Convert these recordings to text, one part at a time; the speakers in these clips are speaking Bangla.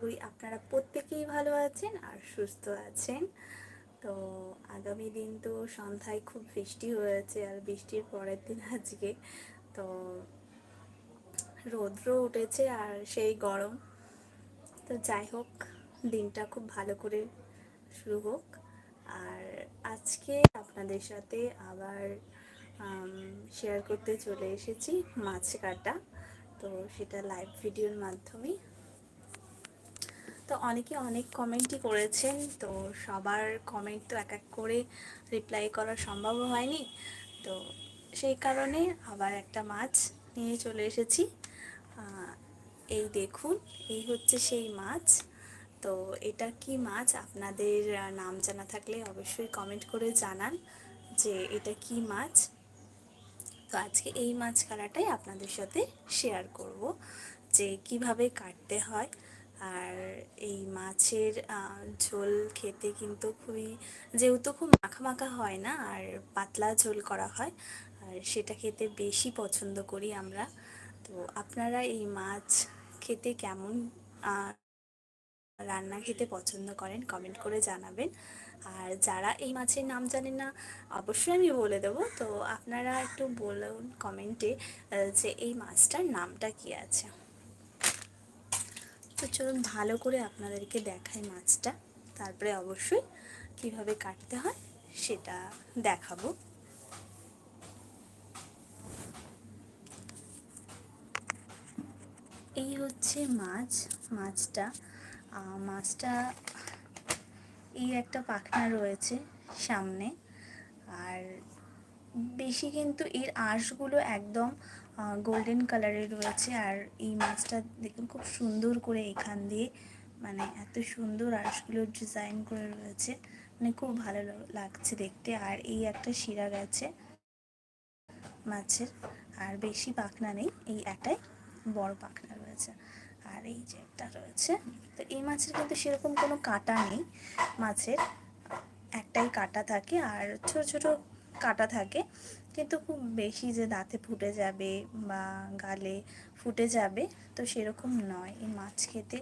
করি আপনারা প্রত্যেকেই ভালো আছেন আর সুস্থ আছেন। তো আগামী দিন তো সন্ধ্যায় খুব বৃষ্টি হয়েছে আর বৃষ্টির পরের দিন আজকে। তো রৌদ্র উঠেছে আর সেই গরম। তো যাই হোক, দিনটা খুব ভালো করে শুরু হোক। আর আজকে আপনাদের সাথে আবার শেয়ার করতে চলে এসেছি মাছ কাটা। তো সেটা লাইভ ভিডিওর মাধ্যমে। তো অনেকে অনেক কমেন্টই করেছেন, তো সবার কমেন্ট তো এক এক করে রিপ্লাই করা সম্ভব হয়নি। তো সেই কারণে আবার একটা মাছ নিয়ে চলে এসেছি। এই দেখুন, এই হচ্ছে সেই মাছ। তো এটা কি মাছ? আপনাদের নাম জানা থাকলে অবশ্যই কমেন্ট করে জানান যে এটা কি মাছ। তো আজকে এই মাছ কাটাটাই আপনাদের সাথে শেয়ার করব যে কীভাবে কাটতে হয়। আর এই মাছের ঝোল খেতে কিন্তু খুবই, যেহেতু খুব মাখা মাখা হয় না, আর পাতলা ঝোল করা হয়, আর সেটা খেতে বেশি পছন্দ করি আমরা। তো আপনারা এই মাছ খেতে কেমন রান্না খেতে পছন্দ করেন কমেন্ট করে জানাবেন। আর যারা এই মাছের নাম জানেন না, অবশ্যই আমি বলে দেব। তো আপনারা একটু বলুন কমেন্টে যে এই মাছটার নামটা কি আছে? তো চলুন ভালো করে আপনাদেরকে দেখাই মাছটা। তারপরে অবশ্যই কীভাবে কাটতে হয় সেটা দেখাবো। এই হচ্ছে মাছ, মাছটা। মাছটা এই একটা পাখনা রয়েছে সামনে। আর বেশি কিন্তু এর আঁশগুলো একদম গোল্ডেন কালারের রয়েছে। আর এই মাছটা দেখুন খুব সুন্দর করে এখান দিয়ে মানে এত সুন্দর আঁশগুলো ডিজাইন করে রয়েছে। মানে খুব ভালো লাগছে দেখতে। আর এই একটা শিরা গেছে মাছের। আর বেশি পাখনা নেই, এই একটাই বড় পাখনা রয়েছে। আর এই যে একটা রয়েছে, তো এই মাছের কিন্তু সেরকম কোনো কাটা নেই। মাছের একটাই কাটা থাকে। আর ছোট ছোট কাটা থাকে। কিন্তু খুব বেশি যে দাঁতে ফুটে যাবে বা গালে ফুটে যাবে, তো সেরকম নয়। এই মাছ খেতে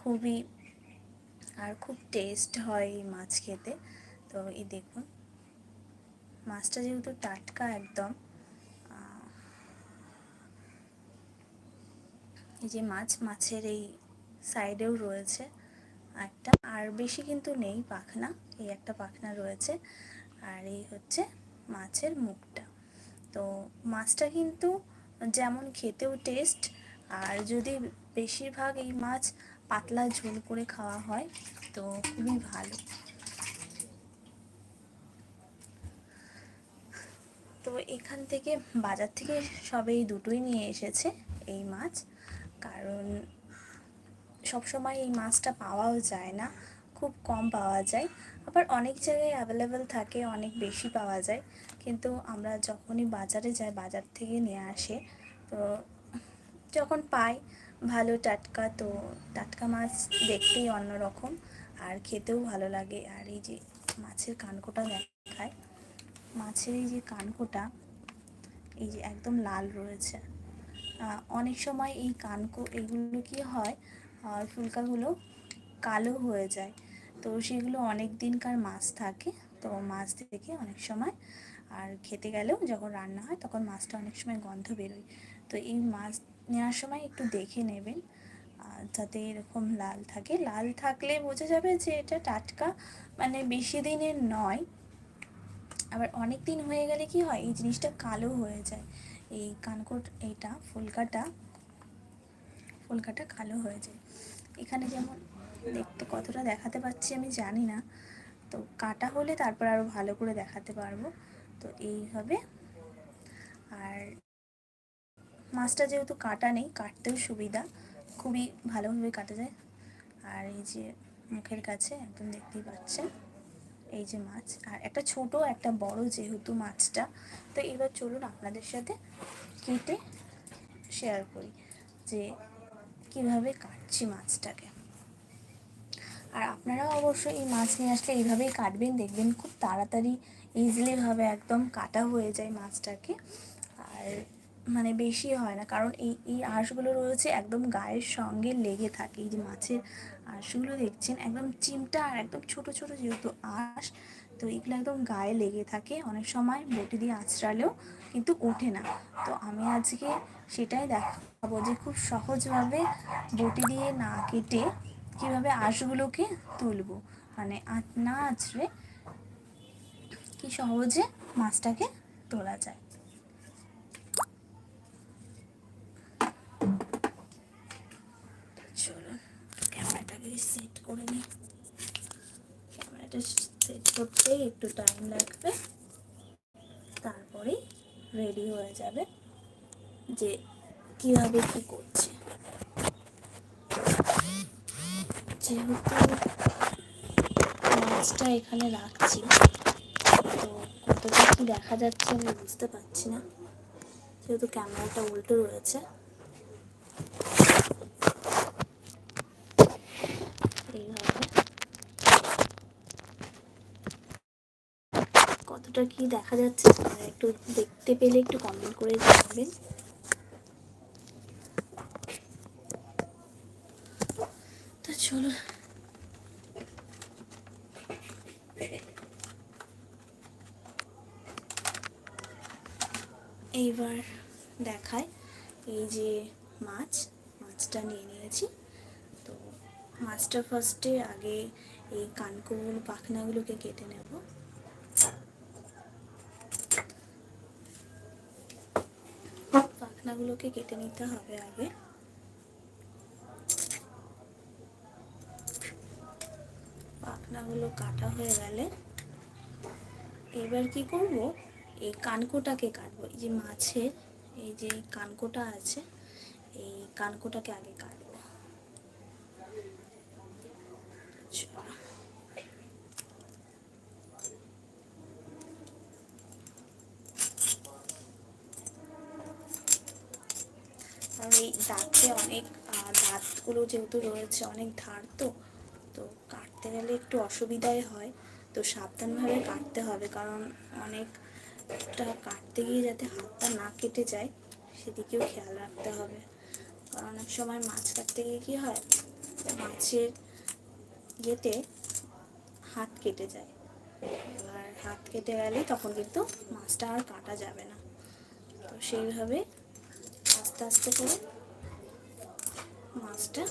খুবই আর খুব টেস্ট হয় এই মাছ খেতে। তো এই দেখুন, মাছটা যেহেতু টাটকা একদম এই যে মাছ, মাছের এই সাইডেও রয়েছে একটা। আর বেশি কিন্তু নেই পাখনা, এই একটা পাখনা রয়েছে। আর এই হচ্ছে মাছের মুখটা। তো মাছটা কিন্তু যেমন খেতেও টেস্ট আর যদি বেশিরভাগ এই মাছ পাতলা ঝোল করে খাওয়া হয়, তো খুবই ভালো। তো এখান থেকে বাজার থেকে সবে দুটোই নিয়ে এসেছে এই মাছ। কারণ সবসময় এই মাছটা পাওয়াও যায় না, খুব কম পাওয়া যায়। আবার অনেক জায়গায় অ্যাভেলেবেল থাকে, অনেক বেশি পাওয়া যায়। কিন্তু আমরা যখনই বাজারে যাই, বাজার থেকে নিয়ে আসে, তো যখন পাই, ভালো টাটকা, তো টাটকা মাছ দেখতেই অন্যরকম। আর খেতেও ভালো লাগে। আর এই যে মাছের কানকোটা দেখায়, মাছের এই যে কানকোটা, এই যে একদম লাল রয়েছে। অনেক সময় এই কানকো, এগুলো কি হয় ফুলকাগুলো কালো হয়ে যায়। তো সেগুলো অনেক দিনকার মাছ থাকে, তো মাছ থেকে অনেক সময় আর খেতে গেলেও যখন রান্না হয় তখন মাছটা অনেক সময় গন্ধ বেরোয়। তো এই মাছ নেওয়ার সময় একটু দেখে নেবেন যাতে এরকম লাল থাকে। লাল থাকলে বোঝা যাবে যে এটা টাটকা মানে বেশি দিনের নয়। আবার অনেক দিন হয়ে গেলে কি হয়, এই জিনিসটা কালো হয়ে যায়। এই কানকোট, এইটা ফুলকাটা ফুলকাটা কালো হয়ে যায়। এখানে যেমন দেখতে কতটা দেখাতে পাচ্ছি আমি জানি না। তো কাটা হলে তারপর আরও ভালো করে দেখাতে পারব। তো এইভাবে আর মাছটা যেহেতু কাটা নেই, কাটতেও সুবিধা। খুবই ভালোভাবে কাটা যায়। আর এই যে মুখের কাছে একদম দেখতেই পাচ্ছেন, এই যে মাছ। আর একটা ছোট, একটা বড় যেহেতু মাছটা। তো এবার চলুন আপনাদের সাথে কেটে শেয়ার করি যে কীভাবে কাটছি মাছটাকে। আর আপনারাও অবশ্যই এই মাছ নিয়ে আসলে এইভাবেই কাটবেন, দেখবেন খুব তাড়াতাড়ি ইজিলিভাবে একদম কাটা হয়ে যায় মাছটাকে। আর মানে বেশি হয় না, কারণ এই এই আঁশগুলো রয়েছে একদম গায়ের সঙ্গে লেগে থাকে। এই যে মাছের আঁশগুলো দেখছেন, একদম চিমটা আর একদম ছোট ছোট যেহেতু আঁশ, তো এগুলো একদম গায়ে লেগে থাকে। অনেক সময় বটি দিয়ে আঁচড়ালেও কিন্তু ওঠে না। তো আমি আজকে সেটাই দেখাবো যে খুব সহজভাবে বটি দিয়ে না কেটে কীভাবে আঁশগুলোকে তুলবো? মানে না আঁচড়ে কি সহজে মাছটাকে তোলা যায়? চলুন ক্যামেরাটাকে সেট করে ক্যামেরাটা সেট একটু টাইম লাগবে। তারপরে রেডি হয়ে যাবে যে কীভাবে কি করছে। যেহেতু মাছটা এখানে রাখছি, তো কতটা কি দেখা যাচ্ছে আমি বুঝতে পারছি না। যেহেতু ক্যামেরাটা উল্টো রয়েছে। কতটা কি দেখা যাচ্ছে একটু দেখতে পেলে, একটু কমেন্ট করে জানাবেন তো চলো এইবার দেখায় এই যে মাছ, মাছটা নিয়ে নিয়েছি। তো মাছটা ফার্স্টে আগে এই কানকুল পাখনাগুলোকে কেটে নেব। পাখনাগুলোকে কেটে নিতে হবে আগে। পাখনাগুলো কাটা হয়ে গেলে এবার কি করব? এই কানকোটাকে কাটবো। এই যে মাছের এই যে কানকোটা আছে, এই কানকোটাকে আগে কাটবো। আর এই দাঁতে অনেক দাঁতগুলো যেহেতু রয়েছে অনেক ধার তো তো কাটতে গেলে একটু অসুবিধাই হয়। তো সাবধানভাবে কাটতে হবে, কারণ অনেকটা কাটতে গিয়ে যাতে হাতটা না কেটে যায়, সেদিকেও খেয়াল রাখতে হবে। কারণ অনেক সময় মাছ কাটতে গিয়ে কী হয়, মাছের ইয়েতে হাত কেটে যায়। এবার হাত কেটে গেলে তখন কিন্তু মাছটা আর কাটা যাবে না। তো সেইভাবে আস্তে আস্তে করে মাছটা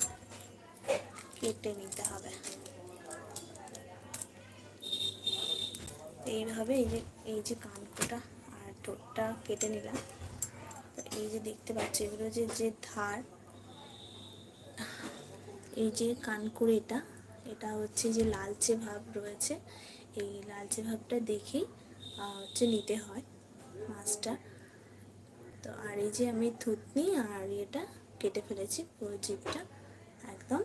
কেটে নিতে হবে। এইভাবে এই যে এই যে কানকোটা আর ঠোঁটটা কেটে নিলাম। তো এই যে দেখতে পাচ্ছি, এগুলো যে যে ধার, এই যে কানকুড়িটা এটা হচ্ছে যে লালচে ভাব রয়েছে। এই লালচে ভাবটা দেখেই হচ্ছে নিতে হয় মাছটা। তো আর এই যে আমি থুতনি আর এটা কেটে ফেলেছি, পুরো জিপটা একদম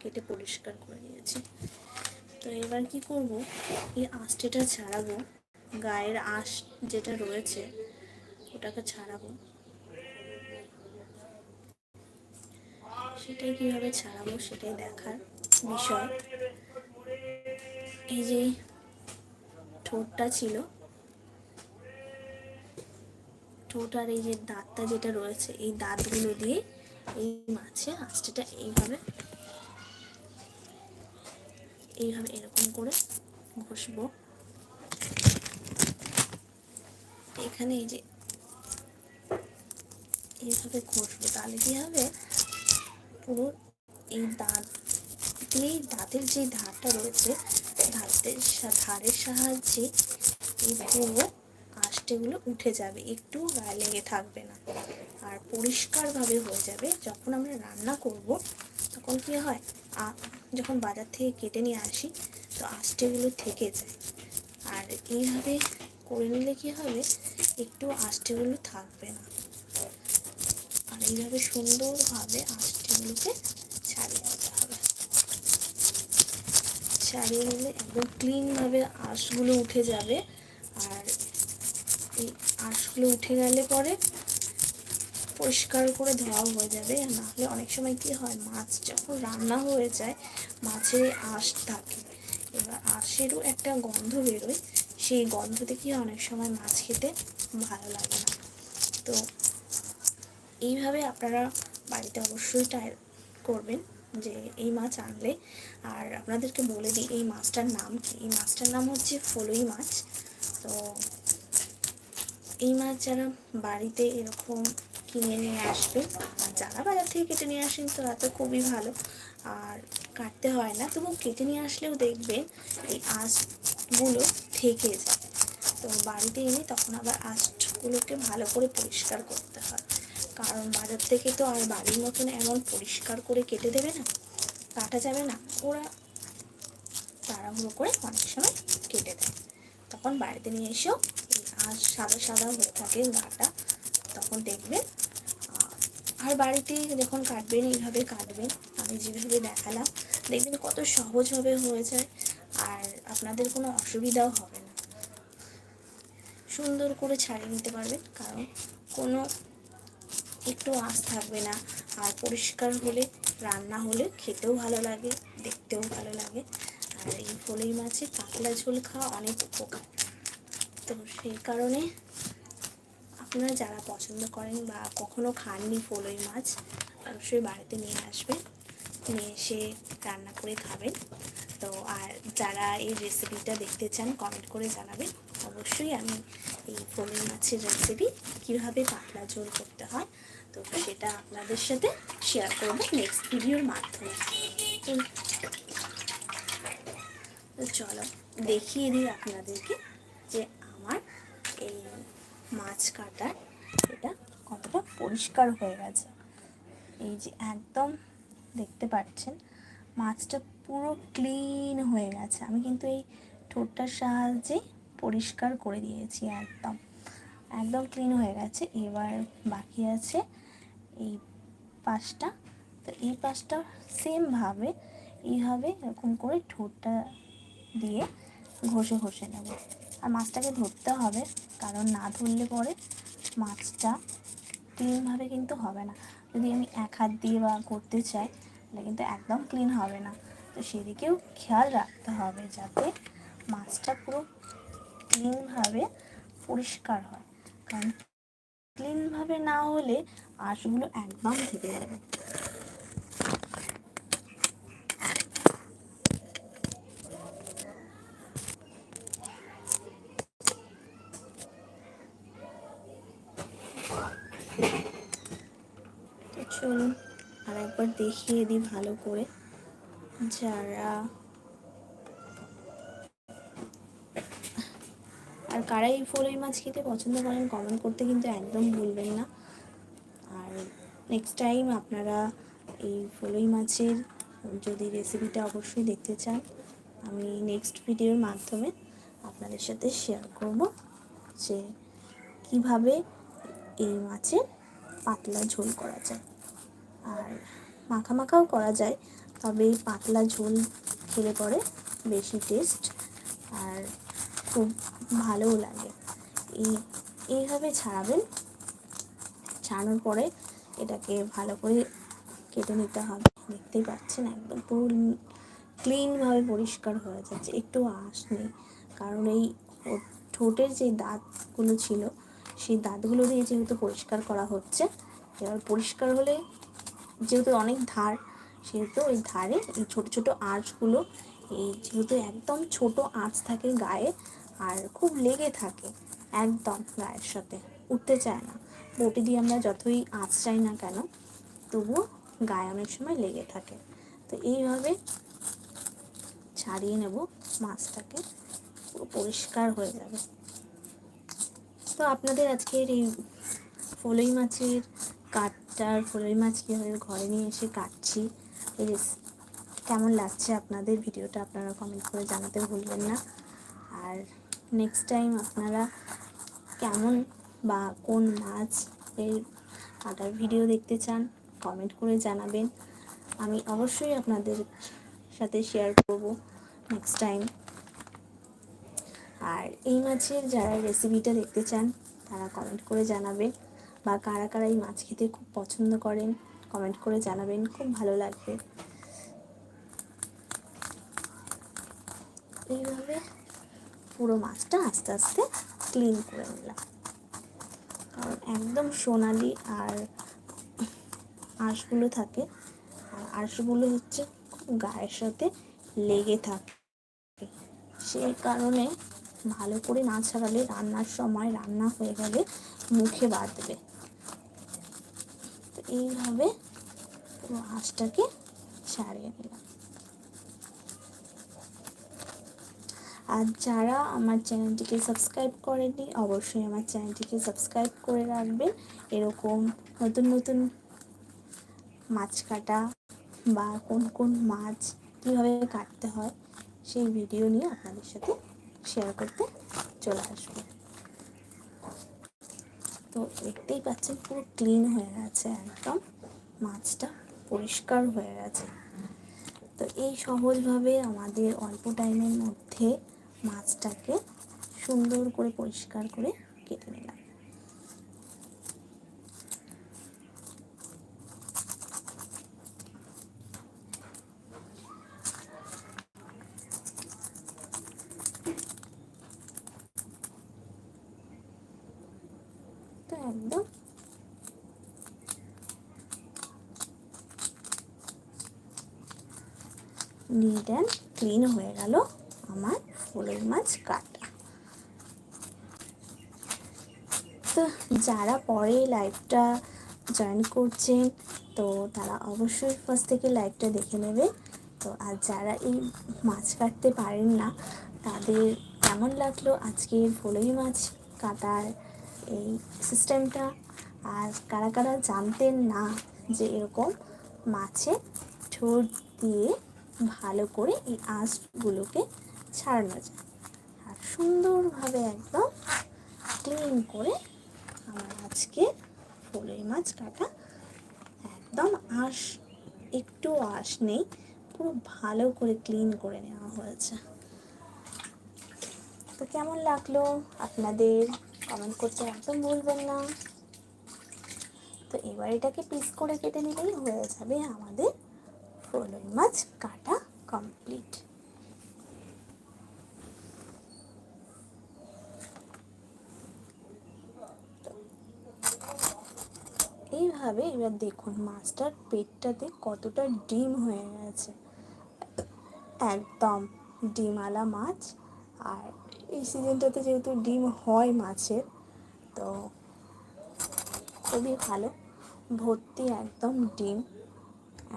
কেটে পরিষ্কার করে নিয়েছি। তো এবার কি করব? এই আঁশটেটা ছাড়াবো, গায়ের আঁশ যেটা রয়েছে, ওটাকে ছাড়াবো। সেটাই কীভাবে ছাড়াবো সেটাই দেখার বিষয়। এই যে ঠোঁটটা ছিল, ঠোঁট আর এই যে দাঁতটা যেটা রয়েছে, এই দাঁতগুলো দিয়ে এই মাছের আঁচটা এইভাবে এইভাবে এরকম করে ঘষবো। এখানে এই যে এইভাবে ঘষবো। তাহলে কি হবে? পুরো এই দাঁত দিয়েই দাঁতের যে ধারটা রয়েছে দাঁতের ধারের সাহায্যে এই পুরো আষ্টেগুলো উঠে যাবে। একটু গায়ে লেগে থাকবে না। আর পরিষ্কারভাবে হয়ে যাবে। যখন আমরা রান্না করব, তখন কি হয়? যখন বাজার থেকে কেটে নিয়ে আসি, তো আঁশটেগুলো থেকে যায়। আর এইভাবে করে নিলে কি হবে? একটু আঁশটেগুলো থাকবে না। আর এইভাবে সুন্দরভাবে আঁশটেগুলোকে ছাড়িয়ে নিতে হবে। ছাড়িয়ে নিলে একদম ক্লিনভাবে আঁশগুলো উঠে যাবে। আর এই আঁশগুলো উঠে গেলে পরে পরিষ্কার করে ধোয়াও হয়ে যাবে। না হলে অনেক সময় কি হয়, মাছ যখন রান্না হয়ে যায় মাছের আঁশ থাকে। এবার আঁশেরও একটা গন্ধ বেরোয়। সেই গন্ধতে কি হয় অনেক সময় মাছ খেতে ভালো লাগে না। তো এইভাবে আপনারা বাড়িতে অবশ্যই ট্রাই করবেন যে এই মাছ আনলে। আর আপনাদেরকে বলে দিই, এই মাছটার নাম কি? এই মাছটার নাম হচ্ছে ফলুই মাছ। তো এই মাছ যারা বাড়িতে এরকম কিনে নিয়ে আসবে। আর যারা বাজার থেকে কেটে নিয়ে আসেন, তারা তো খুবই ভালো। আর কাটতে হয় না, তবু কেটে নিয়ে আসলেও দেখবেন এই আঁশগুলো থেকে যায়। তো বাড়িতে এনে তখন আবার আঁশগুলোকে ভালো করে পরিষ্কার করতে হয়। কারণ বাজার থেকে তো আর বাড়ির মতন এমন পরিষ্কার করে কেটে দেবে না, কাটা যাবে না। ওরা তাড়াহুড়ো করে অনেক সময় কেটে দেয়। তখন বাড়িতে নিয়ে এসেও আঁশ সাদা সাদা হয়ে থাকে গাটা, তখন দেখবেন আর বাড়িতে যখন কাটবেন এইভাবে কাটবেন আমি যেভাবে দেখালাম, দেখবেন কত সহজভাবে হয়ে যায়, আর আপনাদের কোনো অসুবিধাও হবে না। সুন্দর করে ছাড়িয়ে নিতে পারবেন, কারণ কোনো একটু আঁশ থাকবে না, আর পরিষ্কার হলে, রান্না হলে খেতেও ভালো লাগে, দেখতেও ভালো লাগে। আর এই ফলই মাছে কাতলা ঝোল খাওয়া অনেক উপকার। তো সেই কারণে আপনারা যারা পছন্দ করেন বা কখনো খাননি ফলই মাছ, অবশ্যই বাড়িতে নিয়ে আসবেন। নিয়ে এসে রান্না করে খাবেন। তো আর যারা এই রেসিপিটা দেখতে চান কমেন্ট করে জানাবেন। অবশ্যই আমি এই ফলই মাছের রেসিপি কীভাবে পাতলা ঝোল করতে হয়, তো সেটা আপনাদের সাথে শেয়ার করব নেক্সট ভিডিওর মাধ্যমে। তো- চলো দেখিয়ে দিই আপনাদেরকে যে মাছ কাটার এটা কতটা পরিষ্কার হয়ে গেছে। এই যে একদম দেখতে পাচ্ছেন, মাছটা পুরো ক্লিন হয়ে গেছে। আমি কিন্তু এই ঠোঁটটার সাহায্যে পরিষ্কার করে দিয়েছি একদম। একদম ক্লিন হয়ে গেছে। এবার বাকি আছে এই পাশটা। তো এই পাশটা সেমভাবে এইভাবে এরকম করে ঠোঁটটা দিয়ে ঘষে ঘষে নেব। আর মাছটাকে ধরতে হবে, কারণ না ধরলে পরে মাছটা ক্লিনভাবে কিন্তু হবে না। যদি আমি এক হাত দিয়ে বা করতে চাই, তাহলে কিন্তু একদম ক্লিন হবে না। তো সেদিকেও খেয়াল রাখতে হবে যাতে মাছটা পুরো ক্লিনভাবে পরিষ্কার হয়। কারণ ক্লিনভাবে না হলে আঁশগুলো একদম থেকে যাবে তো চলুন আর একবার দেখিয়ে দিই ভালো করে। যারা আর কারা এই ফলই মাছ খেতে পছন্দ করেন কমেন্ট করতে কিন্তু একদম ভুলবেন না। আর নেক্সট টাইম আপনারা এই ফলই মাছের যদি রেসিপিটা অবশ্যই দেখতে চান, আমি নেক্সট ভিডিওর মাধ্যমে আপনাদের সাথে শেয়ার করব যে কীভাবে এই মাছের পাতলা ঝোল করা যায়। আর মাখা মাখাও করা যায়, তবে পাতলা ঝোল খেলে পরে বেশি টেস্ট আর খুব ভালোও লাগে। এই, এইভাবে ছাড়াবেন, ছাড়ানোর পরে এটাকে ভালো করে কেটে নিতে হবে। দেখতেই পাচ্ছেন একদম পুরো ক্লিনভাবে পরিষ্কার হয়ে যাচ্ছে, একটু আঁশ কারণ এই ঠোঁটের যে দাঁতগুলো ছিল, সেই দাঁতগুলো দিয়ে যেহেতু পরিষ্কার করা হচ্ছে, এবার পরিষ্কার হলে যেহেতু অনেক ধার, সেহেতু ওই ধারে এই ছোট ছোট আঁচগুলো, এই যেহেতু একদম ছোট আঁচ থাকে গায়ে আর খুব লেগে থাকে একদম গায়ের সাথে, উঠতে চায় না। বটি দিয়ে আমরা যতই আঁচ চাই না কেন, তবুও গায়ে অনেক সময় লেগে থাকে। তো এইভাবে ছাড়িয়ে নেব মাছটাকে, পুরো পরিষ্কার হয়ে যাবে। তো আপনাদের আজকের এই ফলই মাছের কাটটার ফলই মাছ কীভাবে ঘরে নিয়ে এসে কাটছি। এই কেমন লাগছে আপনাদের ভিডিওটা আপনারা কমেন্ট করে জানাতে ভুলবেন না। আর নেক্সট টাইম আপনারা কেমন বা কোন মাছ এর কাটার ভিডিও দেখতে চান কমেন্ট করে জানাবেন। আমি অবশ্যই আপনাদের সাথে শেয়ার করব নেক্সট টাইম আর এই মাছের যারা রেসিপিটা দেখতে চান, তারা কমেন্ট করে জানাবেন। বা কারা কারা এই মাছ খেতে খুব পছন্দ করেন কমেন্ট করে জানাবেন, খুব ভালো লাগবে। এইভাবে পুরো মাছটা আস্তে আস্তে ক্লিন করে নিলাম। কারণ একদম সোনালি আর আঁশগুলো থাকে, আর আঁশগুলো হচ্ছে খুব গায়ের সাথে লেগে থাকে। সেই কারণে ভালো করে না ছাড়ালে রান্নার সময় রান্না হয়ে গেলে মুখে বাঁধবে এইভাবে আঁশটাকে ছাড়িয়ে নিলাম। আর যারা আমার চ্যানেলটিকে সাবস্ক্রাইব করেনি অবশ্যই আমার চ্যানেলটিকে সাবস্ক্রাইব করে রাখবেন। এরকম নতুন নতুন মাছ কাটা বা কোন কোন মাছ কীভাবে কাটতে হয়, সেই ভিডিও নিয়ে আপনাদের সাথে শেয়ার করতে চলে আসব। তো দেখতেই পাচ্ছেন পুরো ক্লিন হয়ে গেছে একদম। মাছটা পরিষ্কার হয়ে গেছে। তো এই সহজভাবে আমাদের অল্প টাইমের মধ্যে মাছটাকে সুন্দর করে পরিষ্কার করে কেটে নিলাম তো একদম নিট অ্যান্ড ক্লিন হয়ে গেল আমার ফুলের মাছ কাটা। তো যারা পরে লাইভটা জয়েন করছেন, তো তারা অবশ্যই ফার্স্ট থেকে লাইভটা দেখে নেবে। তো আর যারা এই মাছ কাটতে পারেন না, তাদের কেমন লাগল আজকের ফুলই মাছ কাটার এই সিস্টেমটা আর কারা কারা জানতেন না যে এরকম মাছে ঠোঁট দিয়ে ভালো করে এই আঁশগুলোকে ছাড়ানো যায়। আর সুন্দরভাবে একদম ক্লিন করে আমার আজকে ফুলের মাছ কাটা একদম আঁশ, একটু আঁশ নেই, পুরো ভালো করে ক্লিন করে নেওয়া হয়েছে। তো কেমন লাগল আপনাদের? কমেন্ট করতে একদম ভুলবেন না। তো এবার এটাকে পিস করে কেটে নিলেই হয়ে যাবে আমাদের ফলই মাছ কাটা কমপ্লিট এইভাবে এবার দেখুন মাছটার পেটটাতে কতটা ডিম হয়ে গেছে। একদম ডিমওয়ালা মাছ। আর এই সিজনটাতে যেহেতু ডিম হয় মাছের, তো খুবই ভালো। ভর্তি একদম ডিম।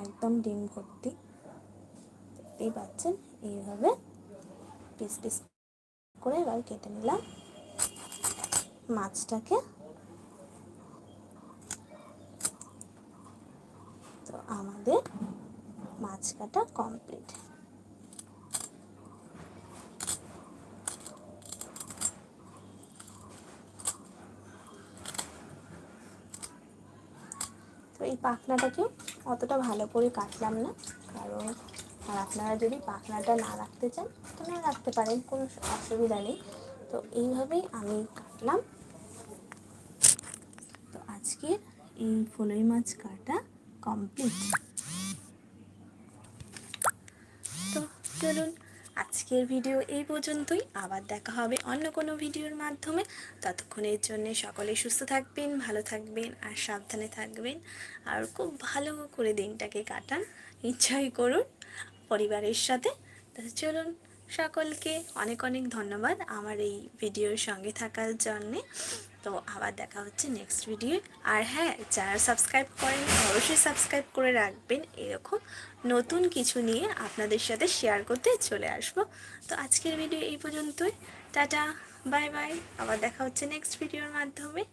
একদম ডিম ভর্তি। দেখতেই পাচ্ছেন, এইভাবে পিস পিস করে এবার কেটে নিলাম মাছটাকে। তো আমাদের মাছ কাটা কমপ্লিট। তো এই পাখনাটাকেও অতটা ভালো করে কাটলাম না। কারণ আর আপনারা যদি পাখনাটা না রাখতে চান, তো না রাখতে পারেন, কোনো অসুবিধা নেই। তো এইভাবেই আমি কাটলাম। তো আজকে এই ফলই মাছ কাটা কমপ্লিট তো চলুন আজকের ভিডিও এই পর্যন্তই। আবার দেখা হবে অন্য কোনো ভিডিওর মাধ্যমে। ততক্ষণের জন্য সকলে সুস্থ থাকবেন, ভালো থাকবেন আর সাবধানে থাকবেন। আর খুব ভালো করে দিনটাকে কাটান এনজয় করুন পরিবারের সাথে। চলুন, সকলকে অনেক অনেক ধন্যবাদ আমার এই ভিডিওর সঙ্গে থাকার জন্যে। তো আবার দেখা হচ্ছে নেক্সট ভিডিও আর হ্যাঁ যারা সাবস্ক্রাইব করেন অবশ্যই সাবস্ক্রাইব করে রাখবেন। এরকম নতুন কিছু নিয়ে আপনাদের সাথে শেয়ার করতে চলে আসব। তো আজকের ভিডিও এই পর্যন্তই। টাটা বাই বাই আবার দেখা হচ্ছে নেক্সট ভিডিওর মাধ্যমে।